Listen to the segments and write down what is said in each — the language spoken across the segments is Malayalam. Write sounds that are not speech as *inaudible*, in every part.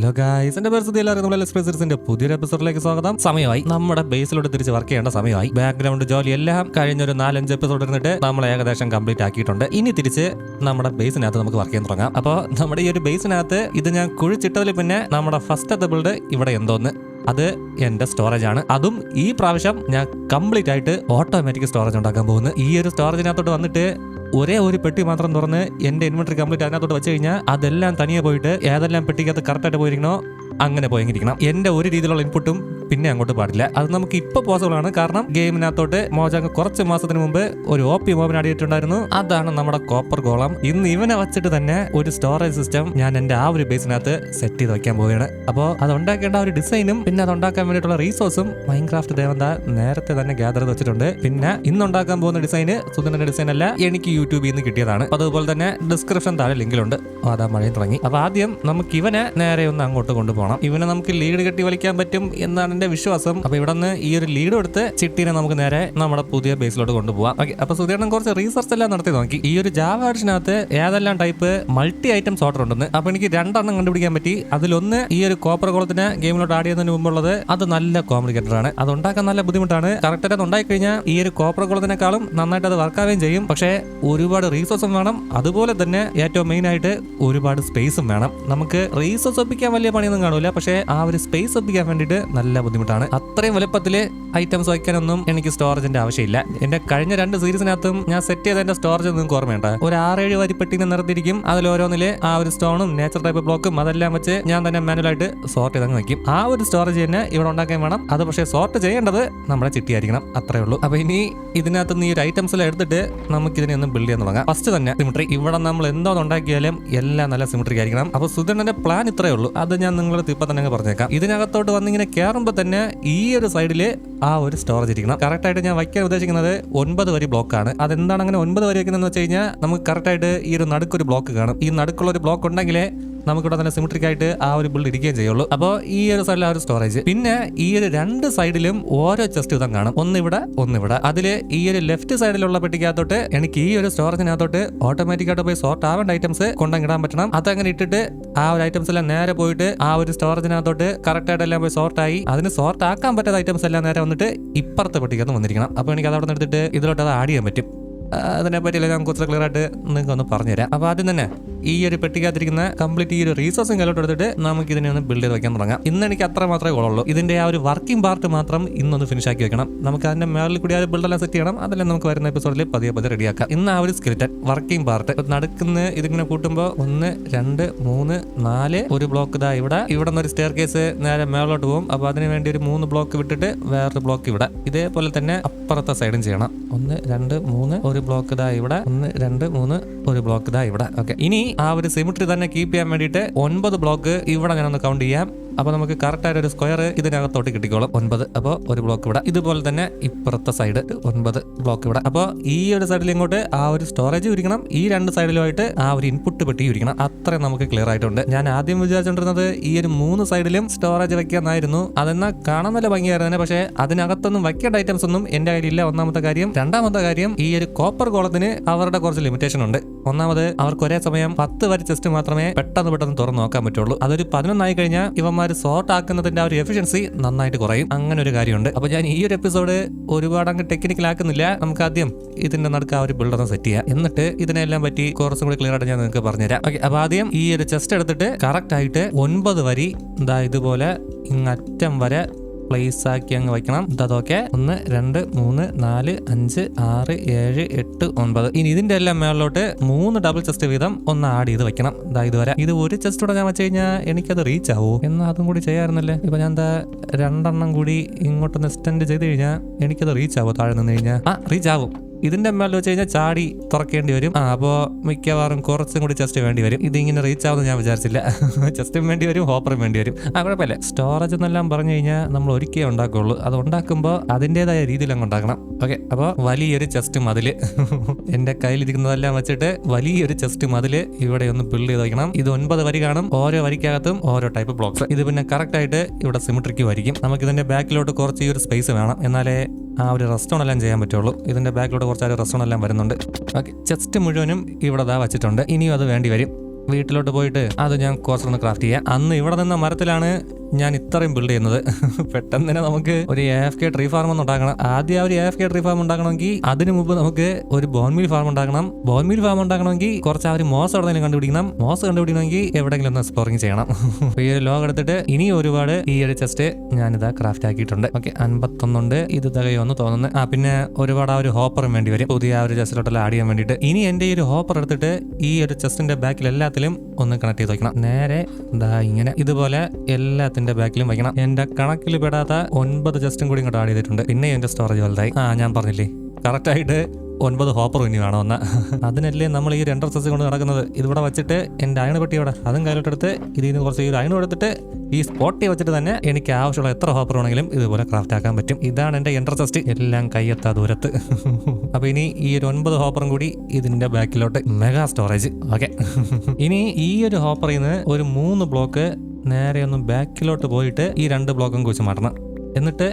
ഹലോ ഗായ്സ് എന്റെ പേര് എല്ലാവരും നമ്മളെ എക്സ്പ്രസിന്റെ പുതിയൊരു എപ്പിസോഡിലേക്ക് സ്വാഗതം. സമയമായി. നമ്മുടെ ബേസിലോട്ട് തിരിച്ച് വർക്ക് ചെയ്യേണ്ട സമയമായി. ബാക്ക്ഗ്രൗണ്ട് ജോലി എല്ലാം കഴിഞ്ഞ ഒരു നാലഞ്ച് എപ്പിസോഡ് ഇരുന്നിട്ട് നമ്മൾ ഏകദേശം കംപ്ലീറ്റ് ആക്കിയിട്ടുണ്ട്. ഇനി തിരിച്ച് നമ്മുടെ ബേസിനകത്ത് നമുക്ക് വർക്ക് ചെയ്യാൻ തുടങ്ങാം. അപ്പോൾ നമ്മുടെ ഈ ഒരു ബേസിനകത്ത് ഇത് ഞാൻ കുഴിച്ചിട്ടതിൽ പിന്നെ നമ്മുടെ ഫസ്റ്റ് ബിൽഡ് ഇവിടെ എന്തോന്ന് അത് എന്റെ സ്റ്റോറേജ് ആണ്. അതും ഈ പ്രാവശ്യം ഞാൻ കംപ്ലീറ്റ് ആയിട്ട് ഓട്ടോമാറ്റിക് സ്റ്റോറേജ് ഉണ്ടാക്കാൻ പോകുന്നു. ഈ ഒരു സ്റ്റോറേജിനകത്തോട്ട് വന്നിട്ട് ഒരേ ഒരു പെട്ടി മാത്രം തുറന്ന് എന്റെ ഇൻവെന്ററി കംപ്ലീറ്റ് അതിനകത്തോട്ട് വെച്ച് കഴിഞ്ഞാൽ അതെല്ലാം തനിയെ പോയിട്ട് ഏതെല്ലാം പെട്ടിക്കകത്ത് കറക്റ്റായിട്ട് പോയിരിക്കണോ അങ്ങനെ പോയെങ്കിരിക്കണം. എന്റെ ഒരു രീതിയിലുള്ള ഇൻപുട്ടും പിന്നെ അങ്ങോട്ട് പാടില്ല. അത് നമുക്ക് ഇപ്പൊ പോസിബിൾ ആണ്. കാരണം ഗെയിമിനകത്തോട്ട് മോജാങ് കുറച്ച് മാസത്തിന് മുമ്പ് ഒരു ഒ പി മോബിന് അടിയിട്ടുണ്ടായിരുന്നു അതാണ് നമ്മുടെ കോപ്പർ ഗോളം. ഇന്ന് ഇവനെ വെച്ചിട്ട് തന്നെ ഒരു സ്റ്റോറേജ് സിസ്റ്റം ഞാൻ എന്റെ ആ ഒരു ബേസിനകത്ത് സെറ്റ് ചെയ്ത് വെക്കാൻ പോവുകയാണ്. അപ്പോ അത് ഉണ്ടാക്കേണ്ട ഒരു ഡിസൈനും പിന്നെ അത് ഉണ്ടാക്കാൻ വേണ്ടിയിട്ടുള്ള റീസോഴ്സും മൈൻക്രാഫ്റ്റ് ദേവന്ത നേരത്തെ തന്നെ ഗ്യാദർ ചെയ്ത് വെച്ചിട്ടുണ്ട്. പിന്നെ ഇന്ന് ഉണ്ടാക്കാൻ പോകുന്ന ഡിസൈന് സുധന്റെ ഡിസൈൻ അല്ല എനിക്ക് യൂട്യൂബിൽ നിന്ന് കിട്ടിയതാണ്. അപ്പൊ അതുപോലെ തന്നെ ഡിസ്ക്രിപ്ഷൻ താഴെ ലിങ്കിലുണ്ട് ഓ, അതാ മഴയും തുടങ്ങി. അപ്പൊ ആദ്യം നമുക്ക് ഇവനെ നേരെ ഒന്ന് അങ്ങോട്ട് കൊണ്ടുപോകണം. ഇവനെ നമുക്ക് ലീഡ് കെട്ടി വലിക്കാൻ പറ്റും എന്നാണ് എന്റെ വിശ്വാസം. അപ്പൊ ഇവിടെ നിന്ന് ഈ ഒരു ലീഡ് എടുത്ത് ചിട്ടീനെ നമുക്ക് നേരെ നമ്മുടെ പുതിയ ബേസിലോട്ട് കൊണ്ടുപോകാം ഓക്കെ അപ്പൊ സുധീരണം കുറച്ച് റീസർച്ച് എല്ലാം നടത്തി നോക്കി. ഈ ഒരു ജാവ ആഡിഷനകത്ത് ഏതെല്ലാം ടൈപ്പ് മൾട്ടി ഐറ്റം ഓർഡർ ഉണ്ടെന്ന്. അപ്പൊ എനിക്ക് രണ്ടെണ്ണം കണ്ടുപിടിക്കാൻ പറ്റി. അതിലൊന്ന് ഈ ഒരു കോപ്പർ കുളത്തിന് ഗെയിമിലോട്ട് ആഡ് ചെയ്യുന്നതിന് മുമ്പുള്ളത് അത് നല്ല കോംപ്ലിക്കേറ്റഡ് ആണ്. അത് ഉണ്ടാക്കാൻ നല്ല ബുദ്ധിമുട്ടാണ്. കറക്റ്റ് അത് ഉണ്ടായി കഴിഞ്ഞാൽ ഈ ഒരു കോപ്പർ കുളത്തിനേക്കാളും നന്നായിട്ട് അത് വർക്കാവുകയും ചെയ്യും. പക്ഷേ ഒരുപാട് റീസോഴ്സും വേണം. അതുപോലെ തന്നെ ഏറ്റവും മെയിൻ ആയിട്ട് ഒരുപാട് സ്പേസും വേണം. നമുക്ക് റീസോഴ്സ് ഒപ്പിക്കാൻ വലിയ പണിയൊന്നും കാണൂല. പക്ഷേ ആ ഒരു സ്പേസ് ഒപ്പിക്കാൻ വേണ്ടിയിട്ട് നല്ല ബുദ്ധിമുട്ടാണ്. അത്രയും വലുപ്പത്തിൽ ഐറ്റംസ് വയ്ക്കാനൊന്നും എനിക്ക് സ്റ്റോറേജിന്റെ ആവശ്യമില്ല. എന്റെ കഴിഞ്ഞ രണ്ട് സീരീസിനകത്തും ഞാൻ സെറ്റ് ചെയ്ത എന്റെ സ്റ്റോറേജ് ഒന്നും ഓർമ്മയുണ്ട്. ഒരു ആറേഴ് വരി പെട്ടിനെ നിർത്തിയിരിക്കും. അതിൽ ഓരോന്നിൽ ആ ഒരു സ്റ്റോണും നേച്ചർ ടൈപ്പ് ബ്ലോക്കും അതെല്ലാം വെച്ച് ഞാൻ തന്നെ മാനുവലായിട്ട് സോർട്ട് ചെയ്തങ്ങ് വയ്ക്കും. ആ ഒരു സ്റ്റോറേജ് തന്നെ ഇവിടെ ഉണ്ടാക്കാൻ വേണം. അത് പക്ഷേ സോർട്ട് ചെയ്യേണ്ടത് നമ്മുടെ ചിട്ടിയായിരിക്കണം അത്രേ ഉള്ളൂ. അപ്പൊ ഇനി ഇതിനകത്ത് നിന്ന് ഈ ഒരു ഐറ്റംസ് എടുത്തിട്ട് നമുക്ക് ഇതിനെ ഒന്ന് ബിൽഡ് ചെയ്യാൻ തുടങ്ങാം. ഫസ്റ്റ് തന്നെ സിമിട്രി ഇവിടെ നമ്മൾ എന്തോ ഉണ്ടാക്കിയാലും എല്ലാം നല്ല സിമിട്രി ആയിരിക്കണം. അപ്പൊ സുധണ്ണന്റെ പ്ലാൻ ഇത്രേ ഉള്ളൂ. അത് ഞാൻ നിങ്ങളുടെ ഇപ്പൊ തന്നെ പറഞ്ഞേക്കാം. ഇതിനകത്തോട്ട് വന്നിങ്ങനെ കയറുമ്പോൾ തന്നെ ഈ ഒരു സൈഡിൽ ആ ഒരു സ്റ്റോറേജ് ഇരിക്കണം. കറക്റ്റ് ആയിട്ട് ഞാൻ വയ്ക്കാൻ ഉദ്ദേശിക്കുന്നത് ഒൻപത് വരി ബ്ലോക്കാണ് അതെന്താണ് അങ്ങനെ ഒൻപത് വരി വയ്ക്കുന്നതെന്ന് വെച്ച് കഴിഞ്ഞാൽ നമുക്ക് കറക്റ്റ് ആയിട്ട് ഈ ഒരു നടുക്കൊരു ബ്ലോക്ക് കാണും. ഈ നടുക്കുള്ള ഒരു ബ്ലോക്ക് ഉണ്ടെങ്കിലേ നമുക്കിവിടെ തന്നെ സിമിട്രിക് ആയിട്ട് ആ ഒരു ബിൽഡ് ഇരിക്കുകയും ചെയ്യുള്ളൂ. അപ്പോൾ ഈ ഒരു സൈഡിൽ ആ ഒരു സ്റ്റോറേജ് പിന്നെ ഈ ഒരു രണ്ട് സൈഡിലും ഓരോ ചെസ്റ്റ് വിധം കാണും. ഒന്നിവിടെ ഒന്നിവിടെ. അതിൽ ഈ ഒരു ലെഫ്റ്റ് സൈഡിലുള്ള പെട്ടിക്കകത്തോട്ട് എനിക്ക് ഈ ഒരു സ്റ്റോറേജിനകത്തോട്ട് ഓട്ടോമാറ്റിക് ആയിട്ട് പോയി സോർട്ട് ആവേണ്ട ഐറ്റംസ് കൊണ്ടിടാൻ പറ്റണം. അതങ്ങനെ ഇട്ടിട്ട് ആ ഒരു ഐറ്റംസ് എല്ലാം നേരെ പോയിട്ട് ആ ഒരു സ്റ്റോറേജിനകത്തോട്ട് കറക്റ്റ് ആയിട്ട് എല്ലാം പോയി സോർട്ട് ആയി അതിന് സോർട്ട് ആക്കാൻ പറ്റാത്ത ഐറ്റംസ് എല്ലാം നേരെ വന്നിട്ട് ഇപ്പുറത്തെ പെട്ടിക്കകത്ത് വന്നിരിക്കണം. അപ്പോൾ എനിക്ക് അതവിടെ നിന്ന് എടുത്തിട്ട് ഇതിലോട്ട് അത് ആഡ് ചെയ്യാൻ പറ്റും. അതിനെ പറ്റിയില്ല ഞാൻ കുറച്ച് ക്ലിയർ ആയിട്ട് നിങ്ങൾക്ക് ഒന്ന് പറഞ്ഞുതരാം. അപ്പോൾ ആദ്യം തന്നെ ഈ ഒരു പെട്ടിക്കകത്തിരിക്കുന്ന കംപ്ലീറ്റ് ഈ ഒരു റീസോഴ്സും കയ്യിലോട്ട് എടുത്തിട്ട് നമുക്ക് ഇതിനെ ഒന്ന് ബിൽഡ് ചെയ്ത് വെക്കാൻ തുടങ്ങാം. ഇന്ന് എനിക്ക് അത്ര മാത്രമേ ഉള്ളൂ. ഇതിന്റെ ആ ഒരു വർക്കിംഗ് പാർട്ട് മാത്രം ഇന്നൊന്ന് ഫിനിഷ് ആക്കി വെക്കണം. നമുക്ക് അതിന്റെ മേളിൽ കൂടി ആ ഒരു ബിൽഡെല്ലാം സെറ്റ് ചെയ്യണം. അതെല്ലാം നമുക്ക് വരുന്ന എപ്പിസോഡിൽ പതിയെ പതിയെ റെഡിയാക്കാം ഇന്ന് ആ ഒരു സ്കിൽറ്റൻ വർക്കിംഗ് പാർട്ട് നടക്കുന്ന ഇതിങ്ങനെ കൂട്ടുമ്പോൾ ഒന്ന് രണ്ട് മൂന്ന് നാല് ഒരു ബ്ലോക്ക് ഇതാ ഇവിടെ. ഇവിടെ നിന്ന് ഒരു സ്റ്റെയർ കേസ് നേരെ മേളോട്ട് പോകും. അപ്പോൾ അതിന് വേണ്ടി ഒരു മൂന്ന് ബ്ലോക്ക് വിട്ടിട്ട് വേറൊരു ബ്ലോക്ക് ഇവിടെ. ഇതേപോലെ തന്നെ അപ്പുറത്തെ സൈഡും ചെയ്യണം. ഒന്ന് രണ്ട് മൂന്ന് ഒരു ബ്ലോക്ക് ഇതാ ഇവിടെ. ഒന്ന് രണ്ട് മൂന്ന് ഒരു ബ്ലോക്ക് ഇതാ ഇവിടെ. ഓക്കെ ഇനി ആ ഒരു സിമിട്രി തന്നെ കീപ്പ് ചെയ്യാൻ വേണ്ടിയിട്ട് ഒൻപത് ബ്ലോക്ക് ഇവിടെ ഞാനൊന്ന് ഒന്ന് കൗണ്ട് ചെയ്യാം. അപ്പൊ നമുക്ക് കറക്റ്റ് ആയിട്ട് ഒരു സ്ക്വയർ ഇതിനകത്തോട്ട് കിട്ടിക്കോളും. ഒൻപത്. അപ്പോൾ ഒരു ബ്ലോക്ക് ഇവിടെ. ഇതുപോലെ തന്നെ ഇപ്പുറത്തെ സൈഡ് ഒൻപത് ബ്ലോക്ക് ഇവിടെ. അപ്പോൾ ഈ ഒരു സൈഡിൽ ഇങ്ങോട്ട് ആ ഒരു സ്റ്റോറേജ് ഇരിക്കണം ഈ രണ്ട് സൈഡിലുമായിട്ട് ആ ഒരു ഇൻപുട്ട് പെട്ടി ഇരിക്കണം അത്രയും നമുക്ക് ക്ലിയർ ആയിട്ടുണ്ട്. ഞാൻ ആദ്യം വിചാരിച്ചുകൊണ്ടിരുന്നത് ഈ ഒരു മൂന്ന് സൈഡിലും സ്റ്റോറേജ് വെക്കാന്നായിരുന്നു. അതെന്നാ കാണാൻ നല്ല ഭംഗിയായിരുന്നു തന്നെ പക്ഷേ അതിനകത്തൊന്നും വെക്കേണ്ട ഐറ്റംസ് ഒന്നും എന്റെ കയ്യിലില്ല ഒന്നാമത്തെ കാര്യം. രണ്ടാമത്തെ കാര്യം ഈ ഒരു കോപ്പർ കോളത്തിന് അവരുടെ കുറച്ച് ലിമിറ്റേഷൻ ഉണ്ട്. ഒന്നാമത് അവർക്ക് ഒരേ സമയം പത്ത് വരെ ചെസ്റ്റ് മാത്രമേ പെട്ടെന്ന് പെട്ടെന്ന് തുറന്നു നോക്കാൻ പറ്റുള്ളൂ. അതൊരു പതിനൊന്നായി കഴിഞ്ഞാൽ ഇവന്മാർ സോർട്ട് ആക്കുന്നതിന്റെ ഒരു എഫിഷ്യൻസി നന്നായിട്ട് കുറയും. അങ്ങനെ ഒരു കാര്യമുണ്ട്. അപ്പൊ ഞാൻ ഈ ഒരു എപ്പിസോഡ് ഒരുപാട് അങ്ങ് ടെക്നിക്കൽ ആക്കുന്നില്ല. നമുക്ക് ആദ്യം ഇതിന്റെ നടുക്ക് ആ ഒരു ബിൽഡർ സെറ്റ് ചെയ്യാം. എന്നിട്ട് ഇതിനെല്ലാം പറ്റി കുറച്ചും കൂടി ക്ലിയർ ആയിട്ട് ഞാൻ നിങ്ങൾക്ക് പറഞ്ഞുതരാം. ഓക്കെ അപ്പൊ ആദ്യം ഈ ഒരു ചെസ്റ്റ് എടുത്തിട്ട് കറക്റ്റ് ആയിട്ട് ഒൻപത് വരി ഇതാ ഇതുപോലെ ഇങ്ങറ്റം വരെ പ്ലേസ് ആക്കി അങ്ങ് വയ്ക്കണം അതൊക്കെ ഒന്ന് രണ്ട് മൂന്ന് നാല് അഞ്ച് ആറ് ഏഴ് എട്ട് ഒൻപത്. ഇനി ഇതിന്റെ എല്ലാം മേളിലോട്ട് മൂന്ന് ഡബിൾ ചെസ്റ്റ് വീതം ഒന്ന് ആഡ് ചെയ്ത് വെക്കണം. ഇതാ ഇതുവരെ. ഇത് ഒരു ചെസ്റ്റ് കൂടെ ഞാൻ വെച്ച് കഴിഞ്ഞാൽ എനിക്കത് റീച്ച് ആവോ? എന്നാ അതും കൂടി ചെയ്യാറുന്നല്ലേ ഇപ്പൊ ഞാൻ എന്താ രണ്ടെണ്ണം കൂടി ഇങ്ങോട്ടൊന്ന് എക്സ്റ്റെൻഡ് ചെയ്ത് കഴിഞ്ഞാൽ എനിക്കത് റീച്ച് ആവോ? താഴെ നിന്ന് കഴിഞ്ഞാൽ ആ റീച്ച് ആവും. ഇതിന്റെ മേലെ വെച്ച് കഴിഞ്ഞാൽ ചാടി തുറക്കേണ്ടി വരും. ആ മിക്കവാറും കുറച്ചും കൂടി ചെസ്റ്റ് വേണ്ടി വരും. ഇതിങ്ങനെ റീച്ച് ആവുമെന്ന് ഞാൻ വിചാരിച്ചില്ല. *laughs* ചെസ്റ്റും വേണ്ടി വരും ഹോപ്പറും വേണ്ടി വരും. ആ കുഴപ്പമില്ല. സ്റ്റോറേജ് എന്നെല്ലാം പറഞ്ഞു കഴിഞ്ഞാൽ നമ്മൾ ഒരിക്കലേ ഉണ്ടാക്കുള്ളൂ അത് ഉണ്ടാക്കുമ്പോൾ അതിന്റെതായ രീതിയിൽ അങ്ങ് ഉണ്ടാക്കണം. ഓക്കെ അപ്പോൾ വലിയൊരു ചെസ്റ്റ് മതിൽ എന്റെ കയ്യിലിരിക്കുന്നതെല്ലാം വെച്ചിട്ട് വലിയൊരു ചെസ്റ്റ് മതിൽ ഇവിടെ ഒന്ന് ബിൽഡ് ചെയ്ത് വയ്ക്കണം ഇത് ഒൻപത് വരി കാണും. ഓരോ വരിക്കകത്തും ഓരോ ടൈപ്പ് ബ്ലോക്സ് ഇത് പിന്നെ കറക്റ്റ് ആയിട്ട് ഇവിടെ സിമിട്രിക്ക് വരിക്കും നമുക്ക് ഇതിന്റെ ബാക്കിലോട്ട് കുറച്ച് ഈ ഒരു സ്പേസ് വേണം. എന്നാലേ ആ ഒരു റെസ്റ്റോൺ എല്ലാം ചെയ്യാൻ പറ്റുള്ളൂ. ഇതിന്റെ ബാക്കിലോട്ട് കുറച്ച് ഒരു റെസ്റ്റോൺ എല്ലാം വരുന്നുണ്ട്. ഓക്കെ ചെസ്റ്റ് മുഴുവനും ഇവിടെ ദാ വെച്ചിട്ടുണ്ട്. ഇനിയും അത് വേണ്ടി വരും. വീട്ടിലോട്ട് പോയിട്ട് അത് ഞാൻ കുറച്ചൊന്ന് ക്രാഫ്റ്റ് ചെയ്യാം. അന്ന് ഇവിടെ നിന്ന മരത്തിലാണ് ഞാൻ ഇത്രയും ബിൽഡ് ചെയ്യുന്നത്. *laughs* പെട്ടെന്ന് തന്നെ നമുക്ക് ഒരു എഫ് കെ ട്രീ ഫാം ഒന്ന് ഉണ്ടാക്കണം. ആദ്യം ആ ഒരു എഫ് കെ ട്രീ ഫാം ഉണ്ടാക്കണമെങ്കിൽ അതിനു മുമ്പ് നമുക്ക് ഒരു ബോൺമീൽ ഫാം ഉണ്ടാക്കണം. ബോൺമീൽ ഫാം ഉണ്ടാക്കണമെങ്കിൽ കുറച്ച് ആ ഒരു മോസ് എവിടെയെങ്കിലും കണ്ടുപിടിക്കണം. മോസ് കണ്ടുപിടിക്കണമെങ്കിൽ എവിടെയെങ്കിലും ഒന്ന് എക്സ്പ്ലോറിങ് ചെയ്യണം. *laughs* ഈ ഒരു ലോഗ് എടുത്തിട്ട് ഇനി ഒരുപാട് ഈ ഒരു ചെസ്റ്റ് ഞാനിതാ ക്രാഫ്റ്റ് ആക്കിയിട്ടുണ്ട്. ഓക്കെ അൻപത്തൊന്നുണ്ട്. ഇത് തകയോന്ന് തോന്നുന്നു. ആ പിന്നെ ഒരുപാട് ആ ഒരു ഹോപ്പറും വേണ്ടി വരും. പുതിയ ആ ഒരു ചെസ്റ്റിലോട്ടെല്ലാം ആഡ് ചെയ്യാൻ വേണ്ടിയിട്ട്. ഇനി എന്റെ ഈ ഒരു ഹോപ്പർ എടുത്തിട്ട് ഈ ഒരു ചെസ്റ്റിന്റെ ബാക്കിൽ എല്ലാത്തിലും ഒന്ന് കണക്ട് ചെയ്ത് വെക്കണം. നേരെ ഇതാ ഇങ്ങനെ ഇതുപോലെ എല്ലാത്തിന്റെ ബാക്കിലും വയ്ക്കണം. എന്റെ കണക്കിൽ പെടാത്ത ഒൻപത് ജസ്റ്റും കൂടി ഇങ്ങോട്ട് ആഡ് ചെയ്തിട്ടുണ്ട്. പിന്നെ എന്റെ സ്റ്റോറേജ് വലുതായി. ആ ഞാൻ പറഞ്ഞില്ലേ? കറക്റ്റ് ആയിട്ട് ഒൻപത് ഹോപ്പർ ഇനി വേണം ഒന്ന് അതിനല്ലേ നമ്മൾ ഈ രണ്ടർ സെസ് കൊണ്ട് നടക്കുന്നത്? ഇതിവിടെ വെച്ചിട്ട് എന്റെ അയണ് പെട്ടി അവിടെ. അതും കയ്യിലോട്ടെടുത്ത് ഇതിൽ നിന്ന് കുറച്ച് ഈ അയണ് എടുത്തിട്ട് ഈ സ്പോട്ടി വെച്ചിട്ട് തന്നെ എനിക്ക് ആവശ്യമുള്ള എത്ര ഹോപ്പർ വേണമെങ്കിലും ഇതുപോലെ ക്രാഫ്റ്റ് ആക്കാൻ പറ്റും. ഇതാണ് എന്റെ എന്റർ ടെസ്റ്റ് എല്ലാം കയ്യെത്ത ദൂരത്ത്. അപ്പോൾ ഇനി ഈ ഒരു ഒൻപത് ഹോപ്പറും കൂടി ഇതിന്റെ ബാക്കിലോട്ട് മെഗാ സ്റ്റോറേജ് ഓക്കെ ഇനി ഈ ഒരു ഹോപ്പറിൽ നിന്ന് ഒരു മൂന്ന് ബ്ലോക്ക് നേരെ ഒന്ന് ബാക്കിലോട്ട് പോയിട്ട് ഈ രണ്ട് ബ്ലോക്കും കുറിച്ച് മാറ്റണം. എന്നിട്ട്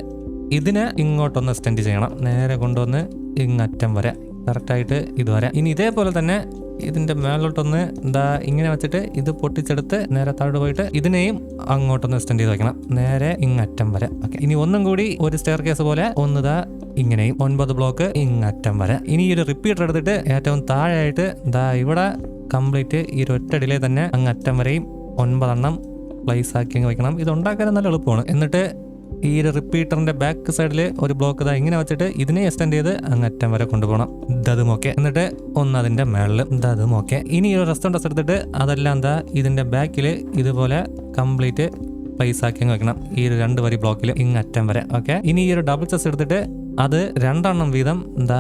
ഇതിനെ ഇങ്ങോട്ടൊന്ന് എക്സ്റ്റെൻഡ് ചെയ്യണം. നേരെ കൊണ്ടുവന്ന് ഇങ്ങറ്റം വരെ. കറക്റ്റായിട്ട് ഇത് വരെ ഇനി ഇതേപോലെ തന്നെ ഇതിന്റെ മേലോട്ടൊന്ന് എന്താ ഇങ്ങനെ വെച്ചിട്ട് ഇത് പൊട്ടിച്ചെടുത്ത് നേരെ താഴോട്ട് പോയിട്ട് ഇതിനെയും അങ്ങോട്ടൊന്ന് എക്സ്റ്റെൻഡ് ചെയ്ത് വെക്കണം. നേരെ ഇങ്ങറ്റം വരെ. ഓക്കെ ഇനി ഒന്നും കൂടി ഒരു സ്റ്റെയർ കേസ് പോലെ ഒന്നിതാ ഇങ്ങനെയും. ഒൻപത് ബ്ലോക്ക് ഇങ്ങറ്റം വരെ. ഇനി ഈ ഒരു റിപ്പീറ്റർ എടുത്തിട്ട് ഏറ്റവും താഴെയായിട്ട് ദാ ഇവിടെ കംപ്ലീറ്റ് ഈ ഒരു ഒറ്റ ഡിലേ തന്നെ അങ്ങറ്റം വരെയും ഒൻപതെണ്ണം പ്ലേസ് ആക്കി അങ്ങ് വെക്കണം. ഇത് ഉണ്ടാക്കാൻ നല്ല എളുപ്പമാണ്. എന്നിട്ട് ഈ ഒരു റിപ്പീറ്ററിന്റെ ബാക്ക് സൈഡിൽ ഒരു ബ്ലോക്ക് ഇതാ ഇങ്ങനെ വെച്ചിട്ട് ഇതിനെ എക്സ്റ്റെൻഡ് ചെയ്ത് അങ്ങറ്റം വരെ കൊണ്ടുപോകണം. ദതും ഓക്കെ എന്നിട്ട് ഒന്ന് അതിന്റെ മേളിൽ ദതും ഓക്കെ ഇനി ഒരു റെസ്റ്റോറന്റ് എടുത്തിട്ട് അതെല്ലാം എന്താ ഇതിന്റെ ബാക്കിൽ ഇതുപോലെ കംപ്ലീറ്റ് പ്ലേസ് ആക്കി അങ്ങ് വെക്കണം. ഈ ഒരു രണ്ട് വരി ബ്ലോക്കിൽ ഇങ്ങറ്റം വരെ. ഓക്കെ ഇനി ഈ ഒരു ഡബിൾ ചെസ് എടുത്തിട്ട് അത് രണ്ടെണ്ണം വീതം എന്താ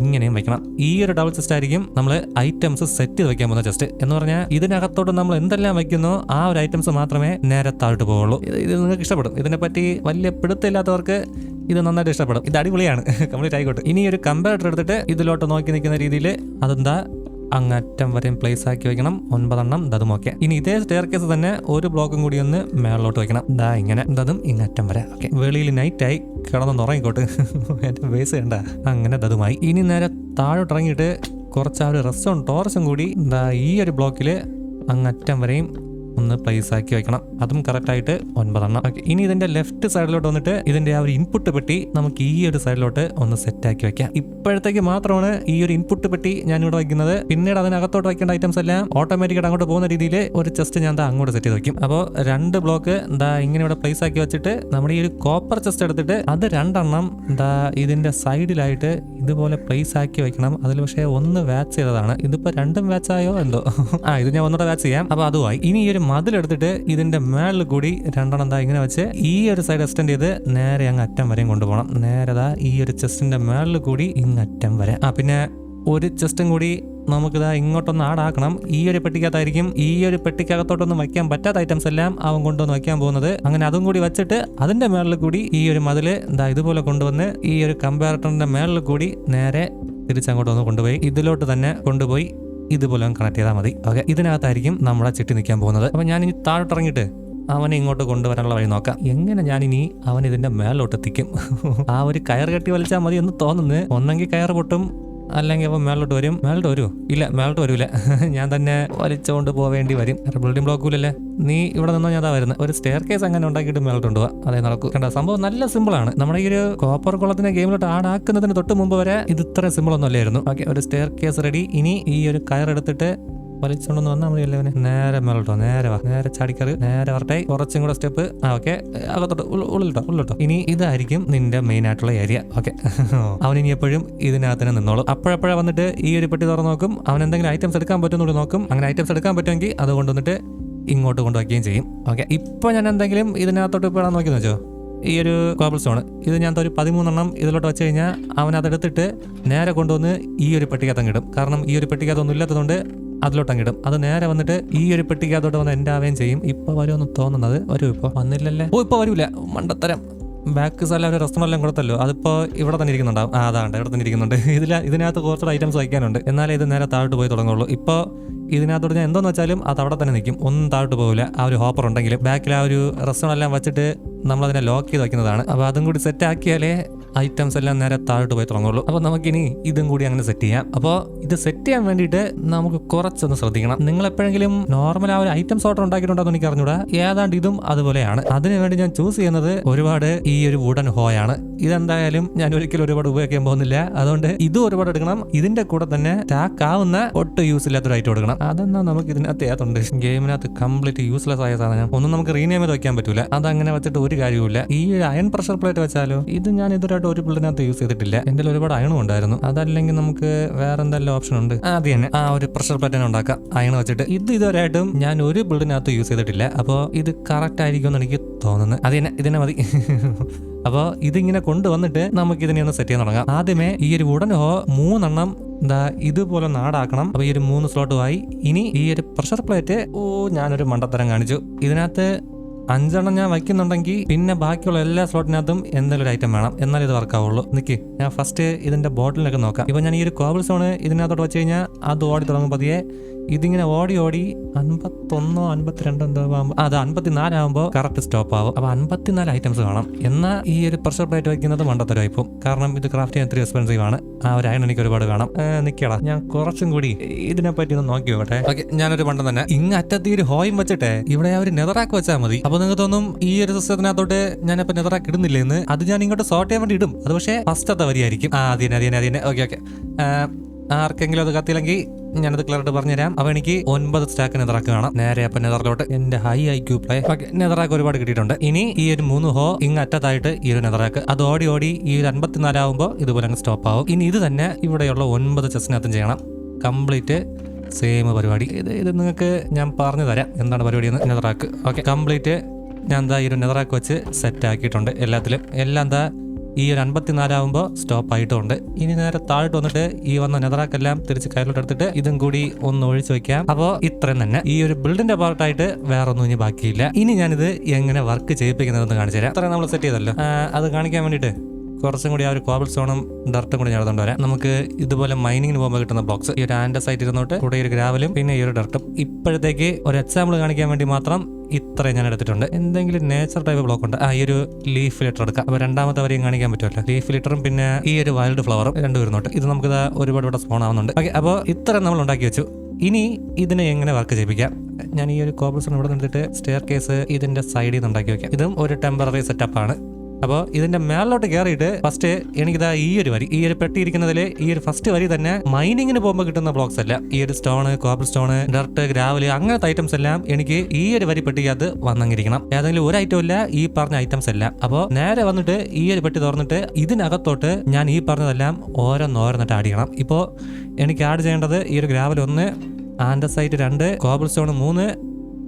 ഇങ്ങനെയും വെക്കണം. ഈ ഒരു ഡബിൾ ചെസ്റ്റ് ആയിരിക്കും നമ്മൾ ഐറ്റംസ് സെറ്റ് ചെയ്ത് വെക്കാൻ പോകുന്ന ചെസ്റ്റ് എന്ന് പറഞ്ഞാൽ ഇതിനകത്തോട്ട് നമ്മൾ എന്തെല്ലാം വെക്കുന്നോ ആ ഒരു ഐറ്റംസ് മാത്രമേ നേരെ താഴോട്ട് പോവുള്ളൂ. ഇത് നിങ്ങൾക്ക് ഇഷ്ടപ്പെടും. ഇതിനെപ്പറ്റി വലിയ പിടുത്തമില്ലാത്തവർക്ക് ഇത് നന്നായിട്ട് ഇഷ്ടപ്പെടും. ഇത് അടിപൊളിയാണ്. *laughs* കംപ്ലീറ്റ് ആയിക്കോട്ടെ. ഇനി ഒരു കമ്പാരറ്റർ എടുത്തിട്ട് ഇതിലോട്ട് നോക്കി നിൽക്കുന്ന രീതിയിൽ അതെന്താ? അങ്ങറ്റം വരെയും പ്ലേസ് ആക്കി വെക്കണം. ഒൻപതെണ്ണം ദതും ഓക്കെ ഇനി ഇതേ സ്റ്റെയർ കേസ് തന്നെ ഒരു ബ്ലോക്കും കൂടി ഒന്ന് മേളിലോട്ട് വെക്കണം. ദാ ഇങ്ങനെ. ദതും ഇങ്ങറ്റം വരെ. ഓക്കെ വെളിയിൽ നൈറ്റായി കിടന്ന് ഉറങ്ങിക്കോട്ട്. എന്റെ വേസ് വേണ്ട അങ്ങനെ ദതുമായി ഇനി നേരെ താഴോട്ട് ഇറങ്ങിയിട്ട് കുറച്ച് ആ ഒരു റെസ്റ്റോറന്റ് ടോറസും കൂടി ഈ ഒരു ബ്ലോക്കിൽ അങ്ങറ്റം വരെയും ഒന്ന് പ്ലേസ് ആക്കി വെക്കണം. അതും കറക്റ്റ് ആയിട്ട് ഒൻപതെണ്ണം. ഓക്കെ ഇനി ഇതിന്റെ ലെഫ്റ്റ് സൈഡിലോട്ട് വന്നിട്ട് ഇതിന്റെ ആ ഒരു ഇൻപുട്ട് പെട്ടി നമുക്ക് ഈ ഒരു സൈഡിലോട്ട് ഒന്ന് സെറ്റ് ആക്കി വെക്കാം. ഇപ്പോഴത്തേക്ക് മാത്രമാണ് ഈ ഒരു ഇൻപുട്ട് പെട്ടി ഞാൻ ഇവിടെ വയ്ക്കുന്നത് പിന്നീട് അതിനകത്തോട്ട് വയ്ക്കേണ്ട ഐറ്റംസ് എല്ലാം ഓട്ടോമാറ്റിക്കായിട്ട് അങ്ങോട്ട് പോകുന്ന രീതിയിൽ ഒരു ചെസ്റ്റ് ഞാൻ അങ്ങോട്ട് സെറ്റ് ചെയ്ത് വെക്കും. അപ്പോൾ രണ്ട് ബ്ലോക്ക് എന്താ ഇങ്ങനെ ഇവിടെ പ്ലേസ് ആക്കി വെച്ചിട്ട് നമ്മുടെ ഈ ഒരു കോപ്പർ ചെസ്റ്റ് എടുത്തിട്ട് അത് രണ്ടെണ്ണം എന്താ ഇതിന്റെ സൈഡിലായിട്ട് ഇതുപോലെ പ്ലേസ് ആക്കി വെക്കണം. അതിൽ പക്ഷേ ഒന്ന് വാച്ച് ചെയ്തതാണ്. ഇതിപ്പോ രണ്ടും വാച്ച് ആയോ എന്തോ? ആ ഇത് ഞാൻ ഒന്നുകൂടെ വാച്ച് ചെയ്യാം. അപ്പൊ അതുമായി ഇനി ഈ ഒരു മതിലെടുത്തിട്ട് ഇതിന്റെ മേളിൽ കൂടി രണ്ടെണ്ണം ദാ ഇങ്ങനെ വെച്ച് ഈ ഒരു സൈഡ് എക്സ്റ്റെൻഡ് ചെയ്ത് നേരെ അങ്ങ് അറ്റം വരെയും കൊണ്ടുപോകണം. നേരെ ദാ ഈ ഒരു ചെസ്റ്റിന്റെ മേളിൽ കൂടി ഇങ്ങറ്റം വരെ. ആ പിന്നെ ഒരു ചെസ്റ്റും കൂടി നമുക്കിതാ ഇങ്ങോട്ടൊന്ന് ആടാക്കണം ഈ ഒരു പെട്ടിക്കകത്തായിരിക്കും. ഈ ഒരു പെട്ടിക്കകത്തോട്ടൊന്നും വയ്ക്കാൻ പറ്റാത്ത ഐറ്റംസ് എല്ലാം അവൻ കൊണ്ടുവന്ന് വയ്ക്കാൻ പോകുന്നത്. അങ്ങനെ അതും കൂടി വെച്ചിട്ട് അതിന്റെ മേളിൽ കൂടി ഈ ഒരു മതിൽ എന്താ ഇതുപോലെ കൊണ്ടുവന്ന് ഈ ഒരു കമ്പാരറ്ററിന്റെ മേളിൽ കൂടി നേരെ തിരിച്ചങ്ങോട്ട് വന്ന് കൊണ്ടുപോയി. ഇതിലോട്ട് തന്നെ കൊണ്ടുപോയി ഇതുപോലെ കണക്ട് ചെയ്താൽ മതി. ഓക്കെ ഇതിനകത്തായിരിക്കും നമ്മളെ ചിട്ടി നിൽക്കാൻ പോകുന്നത്. അപ്പം ഞാൻ ഇനി താഴോട്ട് അവനെ ഇങ്ങോട്ട് കൊണ്ടുവരാനുള്ള വഴി നോക്കാം. എങ്ങനെ ഞാനിനി അവൻ ഇതിന്റെ മേലോട്ട് എത്തിക്കും? ആ ഒരു കയർ കെട്ടി വലിച്ചാൽ മതി എന്ന് തോന്നുന്നു. ഒന്നെങ്കിൽ കയർ പൊട്ടും അല്ലെങ്കിൽ അപ്പോൾ മേളോട്ട് വരും. മേളോട്ട് വരുമോ ഇല്ല മേളോട്ട് വരൂല. *laughs* ഞാൻ തന്നെ വലിച്ചുകൊണ്ട് പോവേണ്ടി വരും. ബിൽഡിംഗ് ബ്ലോക്കൂലല്ലേ നീ ഇവിടെ നിന്നോ ഞാൻ അതാ വരുന്നത് ഒരു സ്റ്റെയർ കേസ് അങ്ങനെ ഉണ്ടാക്കിയിട്ട് മേലോട്ട് കൊണ്ടുപോകാം അതേ നടക്കൂ. കണ്ട സംഭവം നല്ല സിമ്പിളാണ് നമ്മുടെ ഈ ഒരു കോപ്പർ കുളത്തിനെ ഗെയിമിലോട്ട് ആടാക്കുന്നതിന് തൊട്ട് മുമ്പ് വരെ ഇത് ഇത്ര സിമ്പിൾ ഒന്നും അല്ലായിരുന്നു. ഓക്കെ ഒരു സ്റ്റെയർ കേസ് റെഡി ഇനി ഈ ഒരു കയർ എടുത്തിട്ട് വലിച്ചോണ്ടെന്ന് വന്നാൽ മതി അല്ലേ നേരെ മേലോട്ടോ നേരെ വാ. നേരെ ചാടിക്കറി നേരെ വരട്ടെ. കുറച്ചും കൂടെ സ്റ്റെപ്പ്. ആ ഓക്കെ. അകത്തോട്ട് ഉള്ള- ഉള്ളിലോട്ടോ ഉള്ളിലോട്ടോ ഇനി ഇതായിരിക്കും നിന്റെ മെയിൻ ആയിട്ടുള്ള ഏരിയ ഓക്കെ. *laughs* അവൻ ഇനി എപ്പോഴും ഇതിനകത്ത് തന്നെ നിന്നോളൂ. അപ്പോഴപ്പോഴേ വന്നിട്ട് ഈ ഒരു പെട്ടി തുറന്ന് നോക്കും. അവൻ എന്തെങ്കിലും ഐറ്റംസ് എടുക്കാൻ പറ്റുന്നുള്ളൂ നോക്കും. അങ്ങനെ ഐറ്റംസ് എടുക്കാൻ പറ്റുമെങ്കിൽ അത് കൊണ്ടുവന്നിട്ട് ഇങ്ങോട്ട് കൊണ്ടുവയ്ക്കുകയും ചെയ്യും. ഓക്കെ. ഇപ്പോൾ ഞാൻ എന്തെങ്കിലും ഇതിനകത്തോട്ട് നോക്കി നോക്കിയെന്ന് വെച്ചോ? ഈ ഒരു കോബിൾ സ്റ്റോൺ ഇത് ഞാൻ ഒരു പതിമൂന്നെണ്ണം ഇതിലോട്ട് വെച്ച് കഴിഞ്ഞാൽ അവൻ അതെടുത്തിട്ട് നേരെ കൊണ്ടുവന്ന് ഈ ഒരു പെട്ടിക്കകത്തങ്ങ് ഇടും. കാരണം ഈ ഒരു പെട്ടിക്കകത്തൊന്നും ഇല്ലാത്തതുകൊണ്ട് അതിലോട്ടങ്ങ് ഇടും അത് നേരെ വന്നിട്ട് ഈ ഒരു പെട്ടിക്കകത്തോട്ട് വന്ന് എന്റെ ചെയ്യും. ഇപ്പൊ വരുമെന്ന് തോന്നുന്നത് വരും ഇപ്പൊ. വന്നില്ലല്ലേ? ഓ ഇപ്പൊ വരൂല. മണ്ടത്തരം. ബാക്ക് സൈഡിൽ ഒരു റെസ്റ്റോറന്റ് എല്ലാം കൊടുത്തല്ലോ. അതിപ്പോ ഇവിടെ തന്നെ ഇരിക്കുന്നുണ്ടാവും. ആ അതാണ്ട് ഇവിടെ തന്നെ ഇരിക്കുന്നുണ്ട്. *laughs* ഇതിൽ ഇതിനകത്ത് കുറച്ചുകൂടെ ഐറ്റംസ് വയ്ക്കാനുണ്ട്. എന്നാലേ ഇത് നേരെ താഴോട്ട് പോയി തുടങ്ങുള്ളൂ. ഇപ്പോൾ ഇതിനകത്തോട്ട് ഞാൻ എന്തോന്ന് വെച്ചാലും അത് അവിടെ തന്നെ നിൽക്കും. ഒന്നും താഴോട്ട് പോകില്ല ആ ഒരു ഹോപ്പർ ഉണ്ടെങ്കിൽ. ബാക്കിൽ ആ ഒരു റെസ്റ്റോറന്റ് എല്ലാം വെച്ചിട്ട് നമ്മളതിനെ ലോക്ക് ചെയ്ത് വയ്ക്കുന്നതാണ് അപ്പോൾ അതും കൂടി സെറ്റ് ആക്കിയാലേ ഐറ്റംസ് എല്ലാം നേരെ താഴോട്ട് പോയി തുടങ്ങുള്ളൂ. അപ്പോൾ നമുക്കിനി ഇതും കൂടി അങ്ങനെ സെറ്റ് ചെയ്യാം. അപ്പോൾ ഇത് സെറ്റ് ചെയ്യാൻ വേണ്ടിയിട്ട് നമുക്ക് കുറച്ചൊന്ന് ശ്രദ്ധിക്കണം. നിങ്ങൾ എപ്പോഴെങ്കിലും നോർമൽ ആ ഒരു ഐറ്റംസ് ഓർഡർ ഉണ്ടാക്കിയിട്ടുണ്ടോ എന്ന് എനിക്ക് അറിഞ്ഞൂടാ. ഏതാണ്ട് ഇതും അതുപോലെയാണ്. അതിനു വേണ്ടി ഞാൻ ചൂസ് ചെയ്യുന്നത് ഒരുപാട് ഈ ഒരു വുഡൻ ഹോയാണ് ഇതെന്തായാലും ഞാൻ ഒരിക്കലും ഒരുപാട് ഉപയോഗിക്കാൻ പോകുന്നില്ല. അതുകൊണ്ട് ഇതും ഒരുപാട് എടുക്കണം. ഇതിന്റെ കൂടെ തന്നെ സ്റ്റാക്ക് ആവുന്ന ഒട്ടും യൂസ് ഇല്ലാത്തൊരു ഐറ്റം എടുക്കണം. അതെന്നാ നമുക്ക് ഇതിനകത്ത് ഏതുണ്ട് ഗെയിമിനകത്ത് കംപ്ലീറ്റ് യൂസ്ലെസ് ആയ സാധനം. ഒന്നും നമുക്ക് റീനെയിം ചെയ്ത് വെക്കാൻ പറ്റൂല. അതങ്ങനെ വെച്ചിട്ട് ഒരു കാര്യവുമില്ല. ഈ അയൺ പ്രഷർ പ്ലേറ്റ് വെച്ചാലോ ഇത് ഞാൻ ഇതുവരായിട്ട് ഒരു പിള്ളേരിനകത്ത് യൂസ് ചെയ്തിട്ടില്ല. എന്റെ ഒരുപാട് അയണും ഉണ്ടായിരുന്നു. അതല്ലെങ്കിൽ നമുക്ക് വേറെ എന്തെല്ലാം ഓപ്ഷൻ ഉണ്ട്? അത് തന്നെ ആ ഒരു പ്രഷർ പ്ലേറ്റ് തന്നെ ഉണ്ടാക്കാം. അയൺ വെച്ചിട്ട് ഇത് ഇതുവരെയായിട്ടും ഞാൻ ഒരു ബിൽഡിനകത്ത് യൂസ് ചെയ്തിട്ടില്ല. അപ്പോൾ ഇത് കറക്റ്റ് ആയിരിക്കും എന്ന് എനിക്ക് തോന്നുന്നത് അത് തന്നെ ഇതിനെ മതി. *laughs* അപ്പോൾ ഇതിങ്ങനെ കൊണ്ടുവന്നിട്ട് നമുക്ക് ഇതിനെ ഒന്ന് സെറ്റ് ചെയ്യാൻ തുടങ്ങാം. ആദ്യമേ ഈ ഒരു വുഡൻ ഹോ മൂന്നെണ്ണം എന്താ ഇതുപോലെ നാടാക്കണം. അപ്പൊ ഈ ഒരു മൂന്ന് സ്ലോട്ടുമായി ഇനി ഈ ഒരു പ്രഷർ പ്ലേറ്റ് ഓ ഞാനൊരു മണ്ടത്തരം കാണിച്ചു. ഇതിനകത്ത് അഞ്ചെണ്ണം ഞാൻ വയ്ക്കുന്നുണ്ടെങ്കിൽ പിന്നെ ബാക്കിയുള്ള എല്ലാ സ്ലോട്ടിനകത്തും എന്തെങ്കിലും ഒരു ഐറ്റം വേണം. എന്നാലേ ഇത് വർക്കാവുള്ളൂ നിക്ക് ഞാൻ ഫസ്റ്റ് ഇതിന്റെ ബോട്ടിലൊക്കെ നോക്കാം. ഇപ്പൊ ഞാൻ ഈ ഒരു കോബിൾ സോണ് ഇതിനകത്തോട്ട് വെച്ച് കഴിഞ്ഞാൽ അത് ഓടി തുടങ്ങും പതിയെ ഇതിങ്ങനെ ഓടി ഓടി അൻപത്തൊന്നോ അൻപത്തിരണ്ടോ എന്തോ ആകുമ്പോൾ അത് അൻപത്തിനാലാകുമ്പോൾ കറക്റ്റ് സ്റ്റോപ്പ് ആവും. അപ്പൊ അൻപത്തിനാല് ഐറ്റംസ് കാണാം എന്നാൽ ഈ ഒരു പ്രഷർ പ്ലേറ്റ് വയ്ക്കുന്നത് മണ്ടത്തരം ഇപ്പം കാരണം ഇത് ക്രാഫ്റ്റ് ചെയ്യാൻ ഇത്തിരി എക്സ്പെൻസീവ് ആണ്. ആ ഒരു അയൺ എനിക്ക് ഒരുപാട് കാണാം നിക്കടാ. ഞാൻ കുറച്ചും കൂടി ഇതിനെ പറ്റി ഒന്ന് നോക്കി നോക്കട്ടെ. ഓക്കെ ഞാനൊരു പണ്ടം തന്നെ. ഇങ്ങ് അറ്റത്തി ഈ ഒരു ഹോയും വെച്ചിട്ടെ ഇവിടെ ആ ഒരു നെതറാക്ക് വെച്ചാൽ മതി. അപ്പൊ നിങ്ങൾക്ക് തോന്നും ഈ ഒരു സിസ്റ്റത്തിനകത്തോട്ട് ഞാനിപ്പോ നെതറാക്ക് ഇടുന്നില്ല എന്ന്? അത് ഞാൻ ഇങ്ങോട്ട് സോർട്ട് ചെയ്യാൻ വേണ്ടി ഇടും. അത് പക്ഷേ ഫസ്റ്റത്തെ വരിയായിരിക്കും ആ അതിനെ അതിനെ അതിനെ ഓക്കെ ഓക്കെ. ആർക്കെങ്കിലും അത് കത്തിയില്ലെങ്കിൽ ഞാനത് ക്ലിയറായിട്ട് പറഞ്ഞുതരാം. അപ്പൊ എനിക്ക് ഒൻപത് സ്റ്റാക്ക് നെതറാക്ക് കാണാം നേരെ അപ്പൊ നെതറിലോട്ട് എന്റെ ഹൈ ഐ ക്യൂ പ്ലേ. നെതറാക്ക് ഒരുപാട് കിട്ടിയിട്ടുണ്ട്. ഇനി ഈ ഒരു മൂന്ന് ഹോ ഇങ്ങ് അറ്റത്തായിട്ട് ഈ ഒരു നെതറാക്ക്. അത് ഓടി ഓടി ഈ ഒരു അൻപത്തിനാലാവുമ്പോൾ ഇതുപോലെ അങ്ങ് സ്റ്റോപ്പ് ആവും. ഇനി ഇത് തന്നെ ഇവിടെയുള്ള ഒൻപത് ചെസ്സിനകത്തും ചെയ്യണം. കംപ്ലീറ്റ് സെയിം പരിപാടി. ഇത് ഇത് നിങ്ങൾക്ക് ഞാൻ പറഞ്ഞു തരാം എന്താണ് പരിപാടി എന്ന് നെതറാക്ക്. ഓക്കെ കംപ്ലീറ്റ് ഞാൻ എന്താ ഈ ഒരു നെതറാക്ക് വെച്ച് സെറ്റ് ആക്കിയിട്ടുണ്ട് എല്ലാത്തിലും. എല്ലാം എന്താ ഈ ഒരു അൻപത്തിനാലാവുമ്പോൾ സ്റ്റോപ്പ് ആയിട്ടുണ്ട്. ഇനി നേരെ താഴോട്ട് വന്നിട്ട് ഈ വന്ന നെതറാക്കെല്ലാം തിരിച്ച് കയ്യിലോട്ട് എടുത്തിട്ട് ഇതും കൂടി ഒന്ന് ഒഴിച്ചു വെക്കാം. അപ്പോൾ ഇത്രയും തന്നെ. ഈ ഒരു ബിൽഡിന്റെ പാർട്ടായിട്ട് വേറെ ഒന്നും ഇനി ബാക്കിയില്ല. ഇനി ഞാനിത് എങ്ങനെ വർക്ക് ചെയ്യിപ്പിക്കുന്നതെന്ന് കാണിച്ചു തരാം. അത്രയും നമ്മൾ സെറ്റ് ചെയ്തല്ലോ. അത് കാണിക്കാൻ വേണ്ടിയിട്ട് കുറച്ചും കൂടി ആ ഒരു കോബിൾ സ്റ്റോണും ഡർട്ടും കൂടി നടന്നുകൊണ്ട് വരാം. നമുക്ക് ഇതുപോലെ മൈനിങ്ങിന് പോകുമ്പോൾ കിട്ടുന്ന ബോക്സ് ഈ ഒരു ആൻഡസൈറ്റ് ഇരുന്നോട്ട് കൂടെ ഒരു ഗ്രാവലും പിന്നെ ഈ ഒരു ഡർട്ടും ഇപ്പോഴത്തേക്ക് ഒരു എക്സാമ്പിൾ കാണിക്കാൻ വേണ്ടി മാത്രം ഇത്രയും ഞാൻ എടുത്തിട്ടുണ്ട്. എന്തെങ്കിലും നേച്ചർ ടൈപ്പ് ബ്ലോക്ക് ഉണ്ട്? ആ ഈ ഒരു ലീഫ് ലിറ്റർ എടുക്കാം. അപ്പൊ രണ്ടാമത്തെ വരെയും കാണിക്കാൻ പറ്റുമല്ലോ. ലീഫ് ലിറ്ററും പിന്നെ ഈ ഒരു വൈൽഡ് ഫ്ലവറും രണ്ടു വരുന്നുണ്ട്. ഇത് നമുക്ക് ഒരുപാട് ഇവിടെ സ്പോൺ ആവുന്നുണ്ട്. ഓക്കെ അപ്പോൾ ഇത്ര നമ്മൾ ഉണ്ടാക്കി വെച്ചു. ഇനി ഇതിനെ എങ്ങനെ വർക്ക് ചെയ്യിപ്പിക്കാം? ഞാൻ ഈ ഒരു കോബിൾസൺ ഇവിടെ നിന്നിട്ട് സ്റ്റെയർ കേസ് ഇതിന്റെ സൈഡിൽ നിന്ന് ഉണ്ടാക്കി വെക്കാം. ഇതും ഒരു ടെമ്പററി ആണ്. അപ്പോൾ ഇതിന്റെ മേളിലോട്ട് കയറിയിട്ട് ഫസ്റ്റ് എനിക്കിതാ ഈ ഒരു വരി ഈ ഒരു പെട്ടിയിരിക്കുന്നതിൽ ഈ ഒരു ഫസ്റ്റ് വരി തന്നെ മൈനിങ്ങിന് പോകുമ്പോൾ കിട്ടുന്ന ബ്ലോക്സ് അല്ല. ഈ ഒരു stone copper stone dirt gravel അങ്ങനത്തെ ഐറ്റംസ് എല്ലാം എനിക്ക് ഈ ഒരു വരി പെട്ടിക്കകത്ത് വന്നെങ്കിരിക്കണം ഏതെങ്കിലും ഒരു ഐറ്റം ഇല്ല ഈ പറഞ്ഞ ഐറ്റംസ് എല്ലാം അപ്പോൾ നേരെ വന്നിട്ട് ഈ ഒരു പെട്ടി തുറന്നിട്ട് ഇതിനകത്തോട്ട് ഞാൻ ഈ പറഞ്ഞതെല്ലാം ഓരോന്നോരോന്നിട്ട് ആഡ് ചെയ്യണം. ഇപ്പോൾ എനിക്ക് ആഡ് ചെയ്യേണ്ടത് ഈ ഒരു ഗ്രാവൽ ഒന്ന് ആൻഡസൈറ്റ് രണ്ട് കോബിൾ സ്റ്റോൺ മൂന്ന്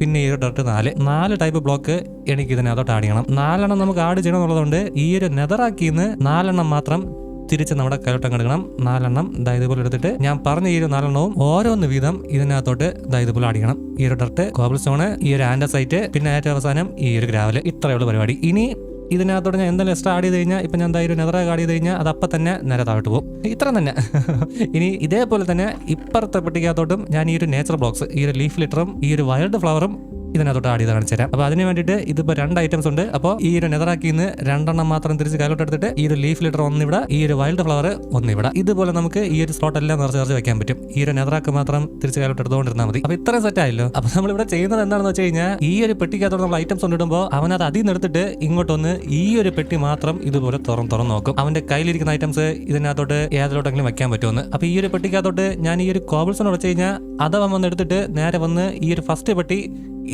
പിന്നെ ഈ ഡോട്ട് നാല്. നാല് ടൈപ്പ് ബ്ലോക്ക് എനിക്ക് ഇതിനകത്തോട്ട് ആഡ് ചെയ്യണം. നാലെണ്ണം നമുക്ക് ആഡ് ചെയ്യണം എന്നുള്ളതുകൊണ്ട് ഈ ഒരു നെതറാക്കിന്ന് നാലെണ്ണം മാത്രം തിരിച്ച് നമ്മുടെ കയ്യോട്ടം എടുക്കണം. നാലെണ്ണം ദാ ഇതുപോലെ എടുത്തിട്ട് ഞാൻ പറഞ്ഞ ഈ ഒരു നാലെണ്ണവും ഓരോന്ന് വീതം ഇതിനകത്തോട്ട് ദാ ഇതുപോലെ ചെയ്യണം. ഈ ഒരു ഡർട്ട് കോബിൾ സ്റ്റോണ് ഈ ഒരു ആൻഡസൈറ്റ് പിന്നെ ഏറ്റവും അവസാനം ഈ ഒരു ഗ്രാവൽ. ഇത്രയുള്ള പരിപാടി. ഇനി ഇതിനകത്തോട്ട് ഞാൻ എന്തെങ്കിലും എക്സ്ട്രാ ആഡ് ചെയ്ത് കഴിഞ്ഞാൽ ഇപ്പം ഞാൻ എന്തായാലും നെതറ ആഡ് ചെയ്ത് കഴിഞ്ഞാൽ അത് അപ്പം തന്നെ നേരെ താഴോട്ട് പോകും. ഇത്ര തന്നെ. *laughs* ഇനി ഇതേപോലെ തന്നെ ഇപ്പുറത്തെ പെട്ടിക്കകത്തോട്ടും ഞാൻ ഈ ഒരു നേച്ചർ ബ്ലോക്സ് ഈ ഒരു ലീഫ് ലിറ്ററും ഈ ഒരു വയൽഡ് ഫ്ലവറും ഇതിനകത്തോട്ട് ആഡ് ചെയ്ത് കാണിച്ചു തരാം അപ്പോൾ അതിന് വേണ്ടിയിട്ട് ഇതിപ്പോൾ രണ്ട് ഐറ്റംസ് ഉണ്ട് അപ്പോൾ ഈ ഒരു നെതറാക്കിൽ നിന്ന് രണ്ടെണ്ണം മാത്രം തിരിച്ച് കയ്യിലോട്ട് എടുത്തിട്ട് ഈ ഒരു ലീഫ് ലിറ്റർ ഒന്നിവിടെ ഈ ഒരു വൈൽഡ് ഫ്ലവർ ഒന്നിവിടെ ഇതുപോലെ നമുക്ക് ഈ ഒരു സ്ലോട്ട് എല്ലാം നിറച്ച് നിറച്ച് വെക്കാൻ പറ്റും ഈ ഒരു നെതറാക്ക് മാത്രം തിരിച്ച് കയ്യിലോട്ട് എടുത്തുകൊണ്ടിരുന്നാൽ മതി അപ്പോൾ ഇത്രയും സെറ്റ് ആയല്ലോ അപ്പോൾ നമ്മൾ ഇവിടെ ചെയ്യുന്നത് എന്താണെന്ന് വെച്ച് കഴിഞ്ഞാൽ ഈ ഒരു പെട്ടിക്കകത്തോട് നമ്മൾ ഐറ്റംസ് കൊണ്ടിടുമ്പോൾ അവൻ അത് അതിൽ നിന്ന് എടുത്തിട്ട് ഇങ്ങോട്ടൊന്ന് ഈ ഒരു പെട്ടി മാത്രം ഇതുപോലെ തുറന്ന് തുറന്ന് നോക്കും അവന്റെ കയ്യിലിരിക്കുന്ന ഐറ്റംസ് ഇതിനകത്തോട്ട് ഏതിലോട്ടെങ്കിലും വെക്കാൻ പറ്റുമെന്ന് അപ്പൊ ഈ ഒരു പെട്ടിക്കകത്തോട്ട് ഞാൻ ഈ ഒരു കോബിൾസൺ വെച്ച് കഴിഞ്ഞാൽ അഥവാ വന്ന് എടുത്തിട്ട് നേരെ വന്ന് ഈ ഒരു ഫസ്റ്റ് പെട്ടി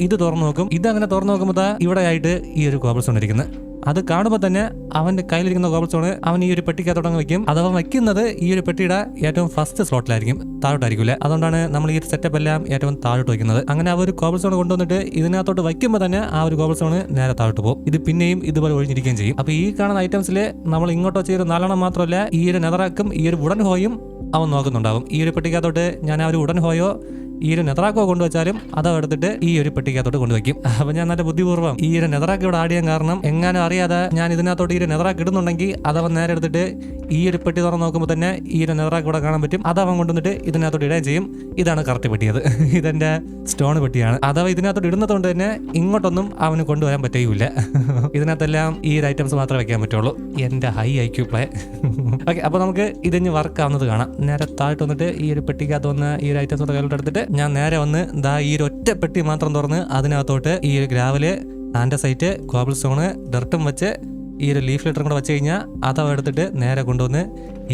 ഇത് തുറന്നു നോക്കും. ഇത് അങ്ങനെ തുറന്നു നോക്കുമ്പോൾ ഇവിടെ ആയിട്ട് ഈ ഒരു കോബിൾ സ്റ്റോൺ ഇരിക്കുന്നത് അത് കാണുമ്പോൾ തന്നെ അവന്റെ കയ്യിലിരിക്കുന്ന കോബിൾ സ്റ്റോൺ അവൻ ഈ ഒരു പെട്ടിക്കകത്തോടങ്ങ് വെക്കും. അഥവാ അവൻ വെക്കുന്നത് ഈ ഒരു പെട്ടിയുടെ ഏറ്റവും ഫസ്റ്റ് സ്ലോട്ടിലായിരിക്കും താഴോട്ടായിരിക്കില്ല? അതുകൊണ്ടാണ് നമ്മൾ ഈ സെറ്റപ്പ് എല്ലാം ഏറ്റവും താഴോട്ട് വെക്കുന്നത്. അങ്ങനെ ആ ഒരു കോബിൾ സ്റ്റോൺ കൊണ്ടുവന്നിട്ട് ഇതിനകത്തോട്ട് വയ്ക്കുമ്പോൾ തന്നെ ആ ഒരു കോബിൾ സ്റ്റോൺ നേരെ താഴോട്ട് പോകും. ഇത് പിന്നെയും ഇതുപോലെ ഒഴിഞ്ഞിരിക്കുകയും ചെയ്യും. അപ്പോൾ ഈ കാണുന്ന ഐറ്റംസിൽ നമ്മൾ ഇങ്ങോട്ടോ ചെയ്ത് നാലെണ്ണം മാത്രമല്ല ഈ ഒരു നെതറാക്കും ഈ ഒരു വുഡൻ ഹോയും അവൻ നോക്കുന്നുണ്ടാവും. ഈ ഒരു പെട്ടിക്കകത്തോട്ട് ഞാൻ അവർ ഉടൻ പോയോ ഈ ഒരു നെതറാക്കോ കൊണ്ടുവച്ചാലും അത് എടുത്തിട്ട് ഈ ഒരു പെട്ടിക്കകത്തോട്ട് കൊണ്ടുവയ്ക്കും. *laughs* അപ്പൊ ഞാൻ നല്ല ബുദ്ധിപൂർവം ഈ ഒരു നെതറാക്ക് ഇവിടെ ആഡ് ചെയ്യാൻ കാരണം എങ്ങാനും അറിയാതെ ഞാൻ ഇതിനകത്തോട്ട് ഈ ഒരു നെതറാക്ക് ഇടുന്നുണ്ടെങ്കിൽ അതവൻ നേരെ എടുത്തിട്ട് ഈ ഒരു പെട്ടി തുറന്ന് നോക്കുമ്പോൾ തന്നെ ഈ ഒരു നെതറാക്ക് ഇവിടെ കാണാൻ പറ്റും. അതവൻ കൊണ്ടുവന്നിട്ട് ഇതിനകത്തോട്ട് ഇടുകയും ചെയ്യും. ഇതാണ് കറക്റ്റ് പെട്ടിയത്. *laughs* ഇതെന്റെ സ്റ്റോൺ പെട്ടിയാണ്. അഥവാ ഇതിനകത്തോട്ട് ഇടുന്നതുകൊണ്ട് തന്നെ ഇങ്ങോട്ടൊന്നും അവന് കൊണ്ടുവരാൻ പറ്റുകയില്ല. *laughs* ഇതിനകത്തെല്ലാം ഈ ഒരു ഐറ്റംസ് മാത്രമേ വെക്കാൻ പറ്റുള്ളൂ. എന്റെ ഹൈ ഐക്യു പ്ലേ ഓക്കെ അപ്പൊ നമുക്ക് ഇതിന് വർക്ക് ആവുന്നത് കാണാം. നേരെ താഴ്ത്ത് വന്നിട്ട് ഈ ഒരു പെട്ടിക്കകത്ത് വന്ന് ഈ ഒരു ഐറ്റംസ് കയ്യിലോട്ട് എടുത്തിട്ട് ഞാൻ നേരെ വന്ന് ദാ ഈ ഒരു ഒറ്റ പെട്ടി മാത്രം തുറന്ന് അതിനകത്തോട്ട് ഈ ഒരു ഗ്രാവൽ ആൻഡസൈറ്റ് കോബിൾ സ്റ്റോണ് ഡർട്ടും വെച്ച് ഈ ഒരു ലീഫ് ലെറ്ററും കൂടെ വെച്ച് കഴിഞ്ഞാൽ അതവ എടുത്തിട്ട് നേരെ കൊണ്ടുവന്ന്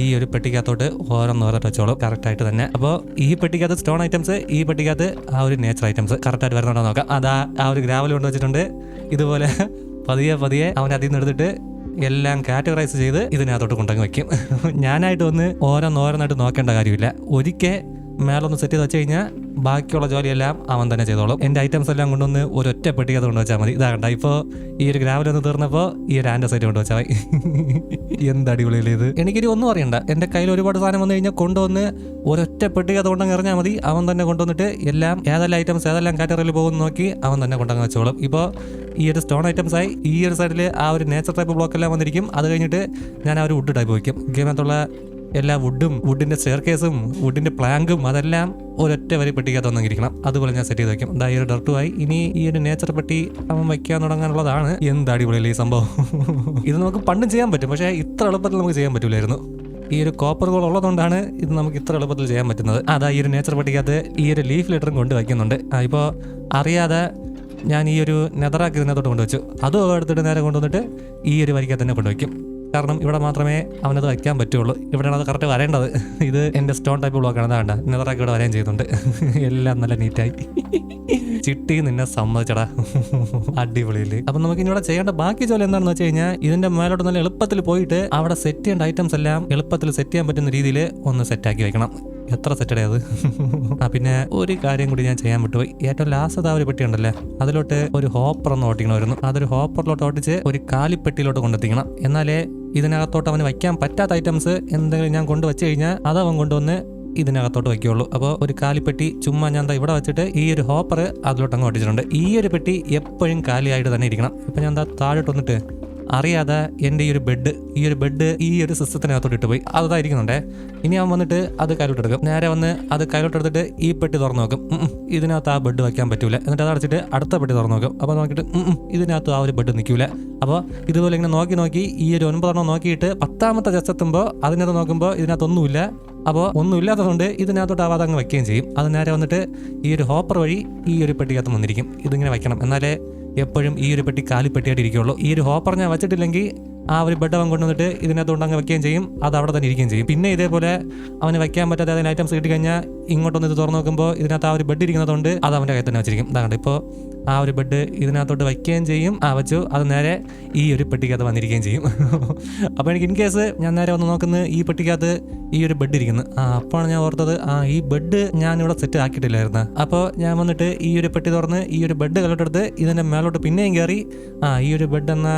ഈ ഒരു പെട്ടിക്കകത്തോട്ട് ഓരോന്ന് ഓരോട്ട് വെച്ചോളും കറക്റ്റായിട്ട് തന്നെ. അപ്പോൾ ഈ പെട്ടിക്കകത്ത് സ്റ്റോൺ ഐറ്റംസ് ഈ പെട്ടിക്കകത്ത് ആ ഒരു നേച്ചർ ഐറ്റംസ് കറക്റ്റായിട്ട് വരുന്നുണ്ടോ നോക്കാം. അതാ ആ ഒരു ഗ്രാവൽ കൊണ്ട് വെച്ചിട്ടുണ്ട്. ഇതുപോലെ പതിയെ പതിയെ അവൻ അതിൽ നിന്ന് എടുത്തിട്ട് എല്ലാം കാറ്റഗറൈസ് ചെയ്ത് ഇതിനകത്തോട്ട് കൊണ്ടങ്ങ് വെക്കും. *laughs* ഞാനായിട്ട് ഒന്ന് ഓരോന്നോരോന്നായിട്ട് നോക്കേണ്ട കാര്യമില്ല. ഒരിക്കൽ മേലൊന്ന് സെറ്റ് ചെയ്ത് വെച്ച് കഴിഞ്ഞാൽ ബാക്കിയുള്ള ജോലിയെല്ലാം അവൻ തന്നെ ചെയ്തോളും. എന്റെ ഐറ്റംസ് എല്ലാം കൊണ്ടുവന്ന് ഒരു ഒരൊറ്റ അത് കൊണ്ട് വെച്ചാൽ മതി. ഇതാ കണ്ട ഇപ്പോൾ ഈ ഒരു ഗ്രാവൽ ഒന്ന് തീർന്നപ്പോൾ ഈ ഒരു ആൻഡ് സൈറ്റ് കൊണ്ട് വെച്ചാൽ മതി. എന്ത് ഇത്? എനിക്കിനി ഒന്നും അറിയണ്ട. എന്റെ കയ്യിൽ ഒരുപാട് സാധനം വന്നു കഴിഞ്ഞാൽ കൊണ്ടുവന്ന് ഒരൊറ്റ പെട്ടിക്കകത്ത് കൊണ്ടങ്ങ് എറിഞ്ഞാൽ മതി. അവൻ തന്നെ കൊണ്ടുവന്നിട്ട് എല്ലാം ഏതെല്ലാം ഐറ്റംസ് ഏതെല്ലാം കാറ്റഗറിയിൽ പോകുമെന്ന് നോക്കി അവൻ തന്നെ കൊണ്ടങ്ങ് വെച്ചോളും. ഇപ്പോൾ ഈ ഒരു സ്റ്റോൺ ഐറ്റംസ് ആയി ഈ ഒരു സൈഡിൽ ആ ഒരു നേച്ചർ ടൈപ്പ് ബ്ലോക്ക് എല്ലാം വന്നിരിക്കും. അത് കഴിഞ്ഞിട്ട് ഞാൻ ആ ഒരു വുഡ് ടൈപ്പ് വയ്ക്കും ഗെയിമത്തുള്ള എല്ലാ വുഡും വുഡിന്റെ സ്റ്റെയർ കേസും വുഡിന്റെ പ്ലാങ്കും അതെല്ലാം ഒരൊറ്റ വരി പെട്ടിക്കകത്ത് വന്നിരിക്കണം. അതുപോലെ ഞാൻ സെറ്റ് ചെയ്ത് വെക്കും. ഈ ഒരു ഡർട്ടുമായി ഇനി ഈ ഒരു നേച്ചർ പെട്ടി അവൻ വയ്ക്കാൻ തുടങ്ങാനുള്ളതാണ്. എന്ത് അടിപൊളിയല്ലേ ഈ സംഭവം. ഇത് നമുക്ക് പണ്ടും ചെയ്യാൻ പറ്റും. പക്ഷേ ഇത്ര എളുപ്പത്തിൽ നമുക്ക് ചെയ്യാൻ പറ്റില്ലായിരുന്നു ഈ ഒരു കോപ്പർ ഗോൾ ഉള്ളതുകൊണ്ടാണ് ഇത് നമുക്ക് ഇത്ര എളുപ്പത്തിൽ ചെയ്യാൻ പറ്റുന്നത്. അതാ ഈ ഒരു നേച്ചർ പെട്ടിക്കകത്ത് ഈ ഒരു ലീഫ് ലെറ്ററും കൊണ്ട് വയ്ക്കുന്നുണ്ട്. ഇപ്പോൾ അറിയാതെ ഞാൻ ഈ ഒരു നെതറാക്കി ഇതിനകത്തോട്ട് കൊണ്ടുവച്ചു. അതും എടുത്തിട്ട് നേരെ കൊണ്ടുവന്നിട്ട് ഈ ഒരു വരിക്കകത്ത് തന്നെ കൊണ്ടുവയ്ക്കും കാരണം ഇവിടെ മാത്രമേ അവനത് വയ്ക്കാൻ പറ്റുള്ളൂ. ഇവിടെയാണ് അത് കറക്റ്റ് വരേണ്ടത്. ഇത് എന്റെ സ്റ്റോൺ ടൈപ്പ് ബ്ലോക്കാണ് അതാണ്ട നെതറാക്കി ഇവിടെ വരാൻ ചെയ്യുന്നുണ്ട് എല്ലാം നല്ല നീറ്റായി ചിട്ടി നിന്നെ സമ്മതിച്ചടാ. അടിപൊളിയിൽ. അപ്പൊ നമുക്ക് ഇനി ഇവിടെ ചെയ്യേണ്ട ബാക്കി ജോലി എന്താണെന്ന് വെച്ച് കഴിഞ്ഞാൽ ഇതിന്റെ മേലോട്ട് നല്ല എളുപ്പത്തിൽ പോയിട്ട് അവിടെ സെറ്റ് ചെയ്യേണ്ട ഐറ്റംസ് എല്ലാം എളുപ്പത്തിൽ സെറ്റ് ചെയ്യാൻ പറ്റുന്ന രീതിയിൽ ഒന്ന് സെറ്റാക്കി വെക്കണം. എത്ര സെറ്റഡേ അത്? ആ പിന്നെ ഒരു കാര്യം കൂടി ഞാൻ ചെയ്യാൻ വിട്ടുപോയി. ഏറ്റവും ലാസ്റ്റ് ആ ഒരു പെട്ടി ഉണ്ടല്ലേ? അതിലോട്ട് ഒരു ഹോപ്പർ ഒന്ന് ഓട്ടിക്കണമായിരുന്നു. അതൊരു ഹോപ്പറിലോട്ട് ഓട്ടിച്ച് ഒരു കാലിപ്പെട്ടിയിലോട്ട് കൊണ്ടെത്തിക്കണം. എന്നാലേ ഇതിനകത്തോട്ട് അവന് വയ്ക്കാൻ പറ്റാത്ത ഐറ്റംസ് എന്തെങ്കിലും ഞാൻ കൊണ്ടുവച്ച് കഴിഞ്ഞാൽ അത് അവൻ കൊണ്ടുവന്ന് ഇതിനകത്തോട്ട് വയ്ക്കുള്ളൂ. അപ്പോൾ ഒരു കാലിപ്പെട്ടി ചുമ്മാ ഞാൻ എന്താ ഇവിടെ വെച്ചിട്ട് ഈ ഒരു ഹോപ്പർ അതിലോട്ട് അങ്ങ് ഒട്ടിച്ചിട്ടുണ്ട്. ഈ ഒരു പെട്ടി എപ്പോഴും കാലിയായിട്ട് തന്നെ ഇരിക്കണം. ഇപ്പം ഞാൻ എന്താ താഴോട്ട് വന്നിട്ട് അറിയാതെ എന്റെ ഈ ഒരു ബെഡ് ഈ ഒരു ബെഡ് ഈ ഒരു സിസ്റ്റത്തിനകത്തോട്ട് ഇട്ട് പോയി. അതായിരിക്കുന്നുണ്ടേ. ഇനി അവൻ വന്നിട്ട് അത് കയ്യിലോട്ടെടുക്കും നേരെ വന്ന് അത് കയ്യിലോട്ടെടുത്തിട്ട് ഈ പെട്ടി തുറന്നു നോക്കും. ഇതിനകത്ത് ആ ബെഡ് വയ്ക്കാൻ പറ്റൂല. എന്നിട്ട് അത് അടച്ചിട്ട് അടുത്ത പെട്ടി തുറന്നു നോക്കും. അപ്പോൾ നോക്കിയിട്ട് ഇതിനകത്ത് ആ ഒരു ബെഡ് നിൽക്കൂല. അപ്പോൾ ഇതുപോലെ ഇങ്ങനെ നോക്കി നോക്കി ഈ ഒരു ഒൻപതെണ്ണം നോക്കിയിട്ട് പത്താമത്തെ ജസ്റ്റ് എത്തുമ്പോൾ അതിനകത്ത് നോക്കുമ്പോൾ ഇതിനകത്തൊന്നുമില്ല. അപ്പോൾ ഒന്നുമില്ലാത്തതുകൊണ്ട് ഇതിനകത്തോട്ട് ആവാതെ അങ്ങ് വയ്ക്കുകയും ചെയ്യും. അത് നേരെ വന്നിട്ട് ഈ ഒരു ഹോപ്പർ വഴി ഈ ഒരു പെട്ടിക്കകത്ത് വന്നിരിക്കും. ഇതിങ്ങനെ വയ്ക്കണം എന്നാലേ എപ്പോഴും ഈ ഒരു പെട്ടി കാലിപ്പെട്ടിയായിട്ട് ഇരിക്കുള്ളൂ. ഈ ഒരു ഹോപ്പർ ഞാൻ വെച്ചിട്ടില്ലെങ്കിൽ ആ ഒരു ബെഡ് അവൻ കൊണ്ടുവന്നിട്ട് ഇതിനകത്തോണ്ട് അങ്ങ് വെക്കുകയും ചെയ്യും. അത് അവിടെ തന്നെ ഇരിക്കുകയും ചെയ്യും. പിന്നെ ഇതേപോലെ അവന് വെക്കാൻ പറ്റാതെ അതിന് ഐറ്റംസ് കിട്ടിക്കഴിഞ്ഞാൽ ഇങ്ങോട്ടൊന്ന് ഇത് തുറന്ന് നോക്കുമ്പോൾ ഇതിനകത്ത് ആ ഒരു ബെഡ് ഇരിക്കുന്നതുകൊണ്ട് അത് അവന്റെ കയ്യിൽ തന്നെ വെച്ചിരിക്കും. അതാണ് ഇപ്പോൾ ആ ഒരു ബെഡ് ഇതിനകത്തോട്ട് വയ്ക്കുകയും ചെയ്യും. ആ വെച്ചു. അത് നേരെ ഈ ഒരു പെട്ടിക്കകത്ത് വന്നിരിക്കുകയും ചെയ്യും. *laughs* അപ്പോൾ എനിക്ക് ഇൻ കേസ് ഞാൻ നേരെ വന്ന് നോക്കുന്നത് ഈ പെട്ടിക്കകത്ത് ഈ ഒരു ബെഡ് ഇരിക്കുന്നു. ആ അപ്പോഴാണ് ഞാൻ ഓർത്തത് ആ ഈ ബെഡ് ഞാൻ ഇവിടെ സെറ്റ് ആക്കിയിട്ടില്ലായിരുന്നു. അപ്പോൾ ഞാൻ വന്നിട്ട് ഈ ഒരു പെട്ടി തുറന്ന് ഈ ഒരു ബെഡ് കലോട്ടെടുത്ത് ഇതിന്റെ മേലോട്ട് പിന്നെയും കയറി ആ ഈ ഒരു ബെഡ് എന്ന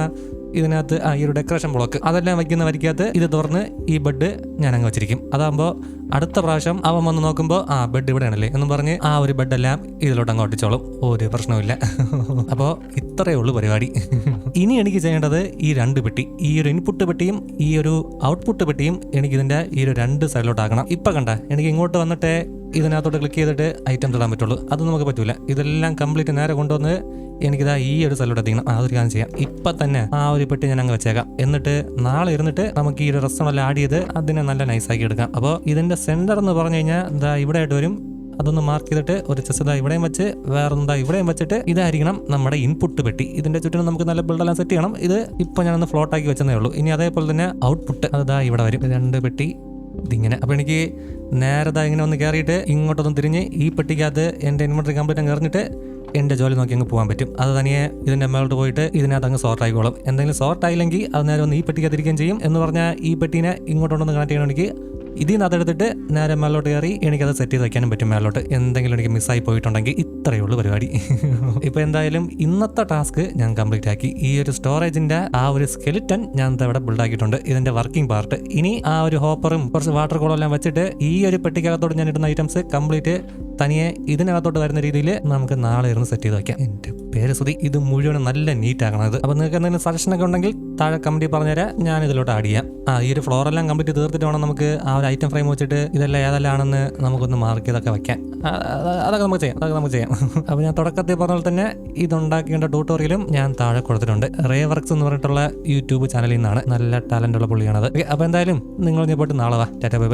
ഇതിനകത്ത് ആ ഈ ഒരു ഡെക്കറേഷൻ ബ്ലോക്ക് അതെല്ലാം വയ്ക്കുന്ന വരിക്കകത്ത് ഇത് തുറന്ന് ഈ ബെഡ് ഞാൻ അങ്ങ് വെച്ചിരിക്കും. അതാകുമ്പോൾ അടുത്ത പ്രാവശ്യം അവൻ വന്ന് നോക്കുമ്പോൾ ആ ബെഡ് ഇവിടെയാണല്ലേ എന്നും പറഞ്ഞ് ആ ഒരു ബെഡെല്ലാം ഇതിലോട്ട് അങ്ങ് ഒട്ടിച്ചോളും. ഒരു പ്രശ്നവുമില്ല. *laughs* അപ്പോൾ ഇത്രയേ ഉള്ളൂ പരിപാടി. *laughs* ഇനി എനിക്ക് ചെയ്യേണ്ടത് ഈ രണ്ട് പെട്ടി ഈ ഒരു ഇൻപുട്ട് പെട്ടിയും ഈ ഒരു ഔട്ട്പുട്ട് പെട്ടിയും എനിക്ക് ഇതിന്റെ ഈ ഒരു രണ്ട് സൈഡിലോട്ടാക്കണം ഇപ്പൊ കണ്ട എനിക്ക് ഇങ്ങോട്ട് വന്നിട്ട് ഇതിനകത്തോട്ട് ക്ലിക്ക് ചെയ്തിട്ട് ഐറ്റം ഇടാൻ പറ്റുള്ളൂ. അത് നമുക്ക് പറ്റൂല. ഇതെല്ലാം കംപ്ലീറ്റ് നേരെ കൊണ്ടുവന്ന് എനിക്കിതാ ഈ ഒരു സ്ഥലത്തോട്ട് എത്തിക്കണം. ആ ഒരു കാര്യം ചെയ്യാം. ഇപ്പൊ തന്നെ ആ ഒരു പെട്ടി ഞാൻ അങ്ങ് വെച്ചേക്കാം. എന്നിട്ട് നാളെ ഇരുന്നിട്ട് നമുക്ക് ഈ ഒരു റെസ്റ്റോറന്റ് ആഡ് ചെയ്ത് അതിനെ നല്ല നൈസാക്കി എടുക്കാം. അപ്പോൾ ഇതിന്റെ സെന്റർ എന്ന് പറഞ്ഞു കഴിഞ്ഞാൽ ഇതാ ഇവിടെ ആയിട്ട് വരും. അതൊന്ന് മാർക്ക് ചെയ്തിട്ട് ഒരു ചെസ് ഇതാ ഇവിടെയും വെച്ച് വേറെന്താ ഇവിടെയും വെച്ചിട്ട് ഇതായിരിക്കണം നമ്മുടെ ഇൻപുട്ട് പെട്ടി. ഇതിന്റെ ചുറ്റിനും നമുക്ക് നല്ല ബിൽഡെല്ലാം സെറ്റ് ചെയ്യണം. ഇത് ഇപ്പൊ ഞാനൊന്ന് ഫ്ലോട്ട് ആക്കി വെച്ചതേ ഉള്ളൂ. ഇനി അതേപോലെ തന്നെ ഔട്ട്പുട്ട് അതാ ഇവിടെ വരും. രണ്ട് പെട്ടി ഇതിങ്ങനെ. അപ്പോൾ എനിക്ക് നേരത്തെ ഇങ്ങനെ ഒന്ന് കയറിയിട്ട് ഇങ്ങോട്ടൊന്ന് തിരിഞ്ഞ് ഈ പെട്ടിക്കകത്ത് എന്റെ ഇൻവെർട്ടർ കംപ്ലീറ്റ് അങ്ങ് എറിഞ്ഞിട്ട് എന്റെ ജോലി നോക്കി അങ്ങ് പോകാൻ പറ്റും. അത് തനിയെ ഇതിന്റെ അമ്മയോട്ട് പോയിട്ട് ഇതിനകത്ത് അങ്ങ് സോർട്ട് ആയിക്കോളും. എന്തെങ്കിലും സോർട്ട് ആയില്ലെങ്കിൽ അത് നേരെ ഒന്ന് ഈ പെട്ടിക്കകത്ത് ഇരിക്കുകയും ചെയ്യും. എന്ന് പറഞ്ഞാൽ ഈ പെട്ടീനെ ഇങ്ങോട്ടൊന്ന് കണക്ട് ചെയ്യണമെങ്കിൽ ഇതിൽ നിന്ന് അതെടുത്തിട്ട് നേരെ മേലോട്ട് കയറി എനിക്കത് സെറ്റ് ചെയ്ത് വയ്ക്കാനും പറ്റും മേലോട്ട്. എന്തെങ്കിലും എനിക്ക് മിസ്സായി പോയിട്ടുണ്ടെങ്കിൽ ഇത്രയേ ഉള്ളൂ പരിപാടി. ഇപ്പൊ എന്തായാലും ഇന്നത്തെ ടാസ്ക് ഞാൻ കംപ്ലീറ്റ് ആക്കി. ഈ ഒരു സ്റ്റോറേജിന്റെ ആ ഒരു സ്കെലിറ്റൻ ഞാൻ ഇവിടെ ബിൽഡാക്കിയിട്ടുണ്ട് ഇതിന്റെ വർക്കിംഗ് പാർട്ട് ഇനി ആ ഒരു ഹോപ്പറും കുറച്ച് വാട്ടർ കോളും എല്ലാം വെച്ചിട്ട് ഈ ഒരു പെട്ടിക്കകത്തോട് ഞാൻ ഇടുന്ന ഐറ്റംസ് കംപ്ലീറ്റ് തനിയെ ഇതിനകത്തോട്ട് വരുന്ന രീതിയിൽ നമുക്ക് നാളെ ഇരുന്ന് സെറ്റ് ചെയ്ത് വയ്ക്കാം എന്റെ പേര് സുതി ഇത് മുഴുവൻ നല്ല നീറ്റ് ആക്കണം ഇത് അപ്പൊ നിങ്ങൾക്ക് എന്തെങ്കിലും സജഷൻ ഒക്കെ ഉണ്ടെങ്കിൽ താഴെ കമന്റിൽ പറഞ്ഞുതരാം. ഞാൻ ഇതിലോട്ട് ആഡ് ചെയ്യാം. ആ ഈ ഒരു ഫ്ലോർ എല്ലാം കംപ്ലീറ്റ് തീർത്തിട്ട് വേണം നമുക്ക് ആ ഒരു ഐറ്റം ഫ്രെയിം വെച്ചിട്ട് ഇതെല്ലാം ഏതെല്ലാം ആണെന്ന് നമുക്കൊന്ന് മാർക്ക് ചെയ്തൊക്കെ ആ, അതൊക്കെ നമുക്ക് ചെയ്യാം. അതൊക്കെ നമുക്ക് ചെയ്യാം. *laughs* അപ്പോൾ ഞാൻ തുടക്കത്തിൽ പറഞ്ഞ പോലെ തന്നെ ഇതുണ്ടാക്കേണ്ട ട്യൂട്ടോറിയലും ഞാൻ താഴെ കൊടുത്തിട്ടുണ്ട്. റേ വർക്ക്സ് എന്ന് പറഞ്ഞിട്ടുള്ള യൂട്യൂബ് ചാനലിൽ നിന്നാണ്. നല്ല ടാലന്റ് ഉള്ള പുള്ളിയാണത്. അപ്പോൾ എന്തായാലും നിങ്ങൾ ഞാൻ പോയിട്ട് നാളെ വാ. Tata bye bye